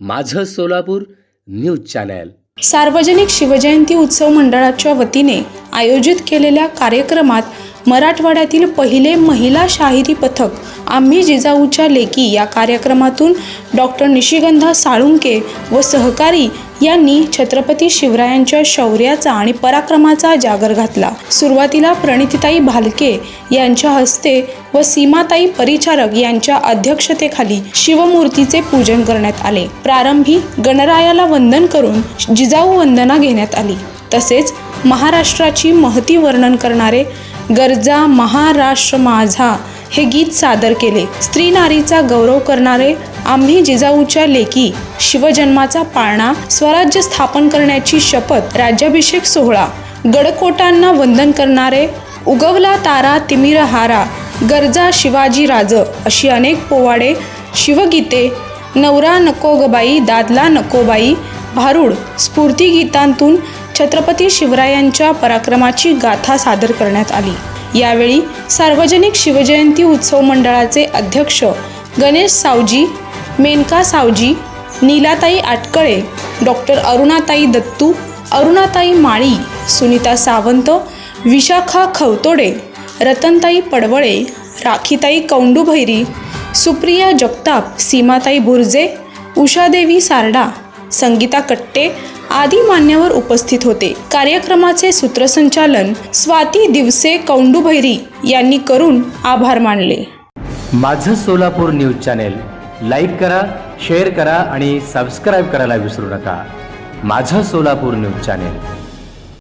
माझं Solapur news channel. सार्वजनिक शिवजयंती उत्सव मंडळाच्या वतीने आयोजित केलेल्या कार्यक्रमात मराठवाड्यातील पहिले महिला शाहिरी पथक आम्ही जिजाऊच्या लेकी या कार्यक्रमातून डॉक्टर निशिगंधा साळुंके व सहकारी यांनी छत्रपती शिवरायांच्या शौर्याचा आणि पराक्रमाचा जागर घातला. सुरुवातीला प्रणितीताई भालके यांच्या हस्ते व सीमाताई परिचारक यांच्या अध्यक्षतेखाली शिवमूर्तीचे पूजन करण्यात आले. प्रारंभी गणरायाला वंदन करून जिजाऊ वंदना घेण्यात आली. तसेच महाराष्ट्राची महती वर्णन करणारे गरजा महाराष्ट्र माझा हे गीत सादर केले. स्त्री नारीचा गौरव करणारे आम्ही जिजाऊच्या लेकी शिवजन्माचा पाळणा स्वराज्य स्थापन करण्याची शपथ राज्याभिषेक सोहळा गडकोटांना वंदन करणारे उगवला तारा तिमिर हारा गरजा शिवाजी राज अशी अनेक पोवाडे शिवगीते नवरा नको गबाई दादला नकोबाई भारूड स्फूर्तीगीतांतून छत्रपती शिवरायांच्या पराक्रमाची गाथा सादर करण्यात आली. यावेळी सार्वजनिक शिवजयंती उत्सव मंडळाचे अध्यक्ष गणेश सावजी मेनका सावजी नीलाताई आटकळे डॉक्टर अरुणाताई दत्तू अरुणाताई माळी सुनीता सावंत विशाखा खवतोडे रतनताई पडवळे राखीताई कौंडुभैरी सुप्रिया जगताप सीमाताई भुर्जे उषादेवी सारडा संगीता कट्टे आदी मान्यवर उपस्थित होते. कार्यक्रमाचे सूत्रसंचालन स्वाती दिवसे कौंडूभैरी यांनी करून आभार मानले. माझं सोलापूर न्यूज चॅनेल लाईक करा शेअर करा आणि सबस्क्राईब करायला विसरू नका. माझं सोलापूर न्यूज चॅनेल.